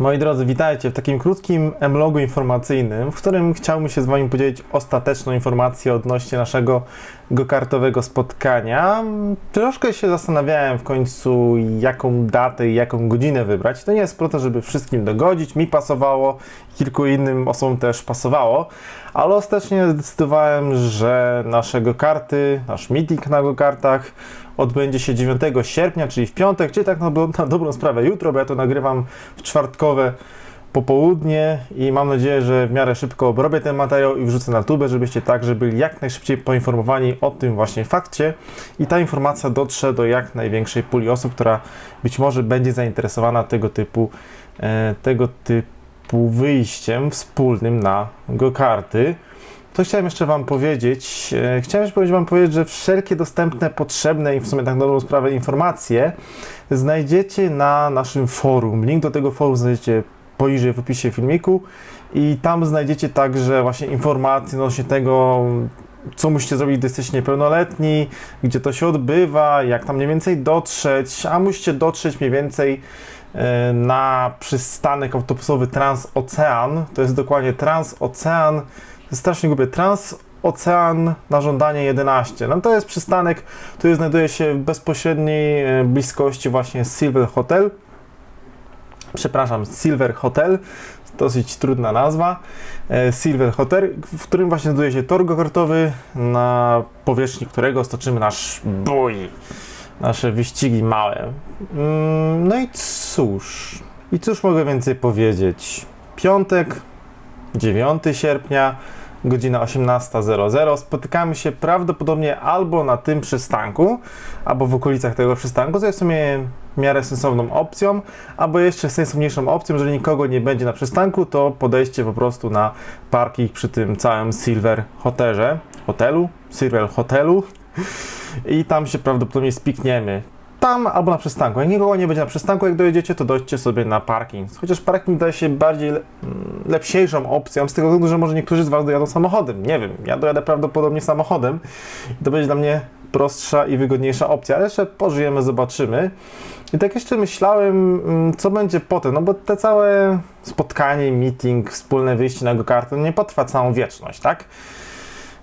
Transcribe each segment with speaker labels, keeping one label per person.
Speaker 1: Moi drodzy, witajcie w takim krótkim emlogu informacyjnym, w którym chciałbym się z Wami podzielić ostateczną informację odnośnie naszego gokartowego spotkania. Troszkę się zastanawiałem w końcu, jaką datę i jaką godzinę wybrać. To nie jest po to, żeby wszystkim dogodzić, mi pasowało, kilku innym osobom też pasowało, ale ostatecznie zdecydowałem, że nasze gokarty, nasz meeting na gokartach odbędzie się 9 sierpnia, czyli w piątek, czyli tak na, na dobrą sprawę jutro, bo ja to nagrywam w czwartkowe popołudnie i mam nadzieję, że w miarę szybko obrobię ten materiał i wrzucę na tubę, żebyście także byli jak najszybciej poinformowani o tym właśnie fakcie i ta informacja dotrze do jak największej puli osób, która być może będzie zainteresowana tego typu, e, tego typu wyjściem wspólnym na go-karty. To chciałem jeszcze Wam powiedzieć. E, Chciałem jeszcze powiedzieć Wam powiedzieć, że wszelkie dostępne, potrzebne i w sumie tak dobrą sprawę informacje znajdziecie na naszym forum. Link do tego forum znajdziecie poniżej w opisie filmiku i tam znajdziecie także właśnie informacje odnośnie tego, co musicie zrobić, gdy jesteście niepełnoletni, gdzie to się odbywa, jak tam mniej więcej dotrzeć, a musicie dotrzeć mniej więcej e, na przystanek autobusowy Transocean. To jest dokładnie Transocean. Strasznie głupie. Transocean na żądanie 11. No to jest przystanek, który znajduje się w bezpośredniej e, bliskości właśnie Silver Hotel. Przepraszam, Silver Hotel. Dosyć trudna nazwa. E, Silver Hotel, w którym właśnie znajduje się tor gokartowy, na powierzchni którego stoczymy nasz bój, nasze wyścigi małe. Mm, No i cóż, i cóż mogę więcej powiedzieć? Piątek, 9 sierpnia, godzina 18.00. Spotykamy się prawdopodobnie albo na tym przystanku, albo w okolicach tego przystanku, co jest w sumie w miarę sensowną opcją, albo jeszcze sensowniejszą opcją, jeżeli nikogo nie będzie na przystanku, to podejście po prostu na parking przy tym całym Silver Hotelze, hotelu, Silver Hotelu i tam się prawdopodobnie spikniemy. Tam albo na przystanku. Jak nikogo nie będzie na przystanku, jak dojedziecie, to dojdźcie sobie na parking. Chociaż parking daje się bardziej le- mm, lepsiejszą opcją, z tego względu, że może niektórzy z Was dojadą samochodem. Nie wiem, ja dojadę prawdopodobnie samochodem i to będzie dla mnie prostsza i wygodniejsza opcja, ale jeszcze pożyjemy, zobaczymy. I tak jeszcze myślałem, mm, co będzie potem, no bo te całe spotkanie, meeting, wspólne wyjście na go-karty no nie potrwa całą wieczność, tak?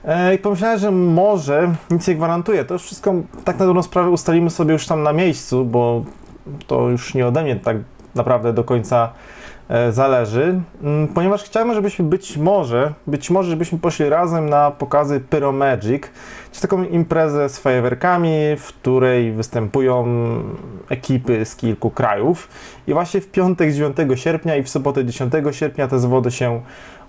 Speaker 1: E, I pomyślałem, że może, nic nie gwarantuję, to już wszystko tak na dobrą sprawę ustalimy sobie już tam na miejscu, bo to już nie ode mnie tak naprawdę do końca zależy, Mm, ponieważ chciałem, żebyśmy być może, być może, żebyśmy poszli razem na pokazy Pyro Magic, czyli taką imprezę z fajerwerkami, w której występują ekipy z kilku krajów. I właśnie w piątek 9 sierpnia i w sobotę 10 sierpnia te zawody się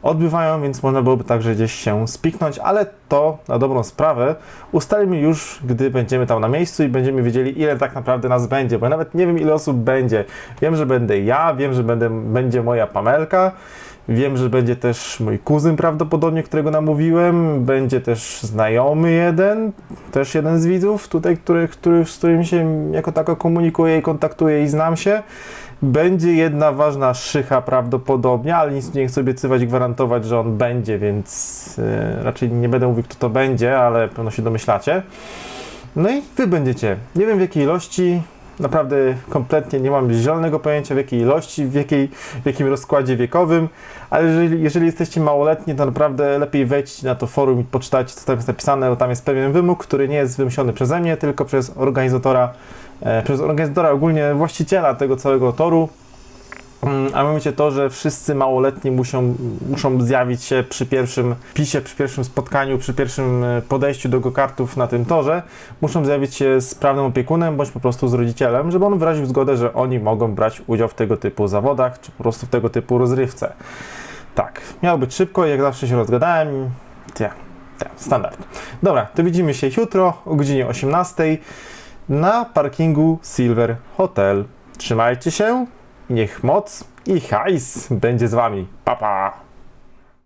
Speaker 1: odbywają, więc można byłoby także gdzieś się spiknąć, ale to na dobrą sprawę ustalimy już, gdy będziemy tam na miejscu i będziemy wiedzieli, ile tak naprawdę nas będzie, bo ja nawet nie wiem, ile osób będzie. Wiem, że będę ja, wiem, że będę, moja Pamelka, wiem, że będzie też mój kuzyn prawdopodobnie, którego namówiłem, będzie też znajomy jeden, też jeden z widzów tutaj, który, który, z którym się jako tako komunikuję i kontaktuję i znam się. Będzie jedna ważna szycha prawdopodobnie, ale nic nie chcę obiecywać gwarantować, że on będzie, więc e, raczej nie będę mówił, kto to będzie, ale pewno się domyślacie. No i wy będziecie. Nie wiem w jakiej ilości, naprawdę kompletnie nie mam zielonego pojęcia w jakiej ilości, w, jakiej, w jakim rozkładzie wiekowym, ale jeżeli, jeżeli jesteście małoletni, to naprawdę lepiej wejdźcie na to forum i poczytajcie, co tam jest napisane, bo tam jest pewien wymóg, który nie jest wymyślony przeze mnie, tylko przez organizatora, e, przez organizatora ogólnie właściciela tego całego toru. Mm, A mianowicie to, że wszyscy małoletni muszą, muszą zjawić się przy pierwszym pisie, przy pierwszym spotkaniu, przy pierwszym e, podejściu do go-kartów na tym torze, muszą zjawić się z prawnym opiekunem bądź po prostu z rodzicielem, żeby on wyraził zgodę, że oni mogą brać udział w tego typu zawodach, czy po prostu w tego typu rozrywce. Tak, miało być szybko, jak zawsze się rozgadałem. Ja, ja, standard. Dobra, to widzimy się jutro o godzinie 18 na parkingu Silver Hotel. Trzymajcie się, niech moc i hajs będzie z wami. Pa, pa!